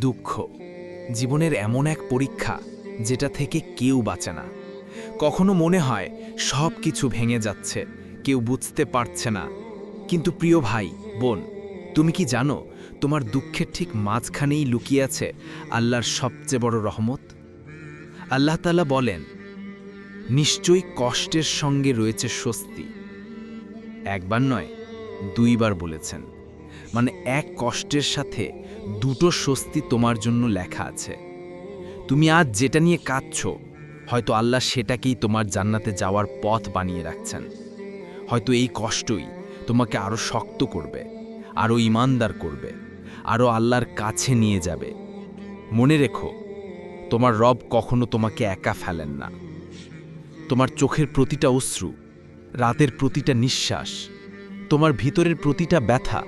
দুঃখ। জীবনের এমন এক পরীক্ষা যেটা থেকে কেউ বাঁচে না। কখনো মনে হয় সব কিছু ভেঙে যাচ্ছে, কেউ বুঝতে পারছে না। কিন্তু প্রিয় ভাই, বোন, তুমি কি জানো তোমার দুঃখের ঠিক মাঝখানেই লুকিয়ে আছে আল্লাহর সবচেয়ে বড় রহমত? আল্লাহ তালা বলেন, নিশ্চয়ই কষ্টের সঙ্গে রয়েছে স্বস্তি। একবার নয়, দুইবার বলেছেন। মানে এক কষ্টের সাথে দুটো স্বস্তি তোমার জন্য লেখা আছে। তুমি আজ যেটা নিয়ে কাঁদছ, হয়তো আল্লাহ সেটাকেই তোমার জান্নাতে যাওয়ার পথ বানিয়ে রাখছেন। হয়তো এই কষ্টই তোমাকে আরও শক্ত করবে আরও ইমানদার করবে আরও আল্লাহর কাছে নিয়ে যাবে। মনে রেখো, তোমার রব কখনো তোমাকে একা ফেলেন না। তোমার চোখের প্রতিটা অশ্রু, রাতের প্রতিটা নিঃশ্বাস, তোমার ভিতরের প্রতিটা ব্যথা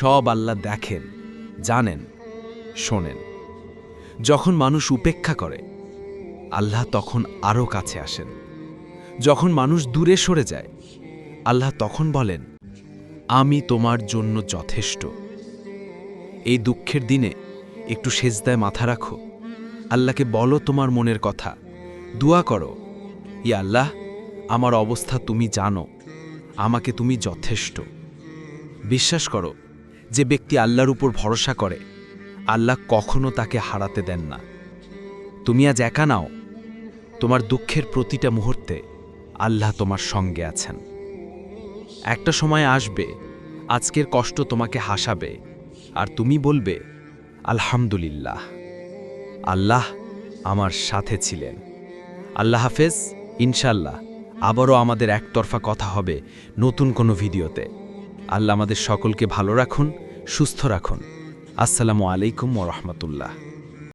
সব আল্লাহ দেখেন, জানেন, শোনেন। যখন মানুষ উপেক্ষা করে, আল্লাহ তখন আরও কাছে আসেন। যখন মানুষ দূরে সরে যায়, আল্লাহ তখন বলেন, আমি তোমার জন্য যথেষ্ট। এই দুঃখের দিনে একটু সেজদায় মাথা রাখো। আল্লাহকে বলো তোমার মনের কথা। দোয়া করো ইয়া আল্লাহ, আমার অবস্থা তুমি জানো। আমাকে তুমি যথেষ্ট। বিশ্বাস করো যে ব্যক্তি আল্লাহর উপর ভরসা করে, আল্লাহ কখনো তাকে হারাতে দেন না। তুমি আজ একা নাও, তোমার দুঃখের প্রতিটা মুহূর্তে আল্লাহ তোমার সঙ্গে আছেন। একটা সময় আসবে, আজকের কষ্ট তোমাকে হাসাবে, আর তুমি বলবে, আলহামদুলিল্লাহ, আল্লাহ আমার সাথে ছিলেন। আল্লাহ হাফেজ ইনশাল্লাহ আবারও আমাদের একতরফা কথা হবে নতুন কোনো ভিডিওতে। আল্লাহ আমাদের সকলকে ভালো রাখুন সুস্থ রাখুন। আসসালামু আলাইকুম ওরহমতুল্লাহ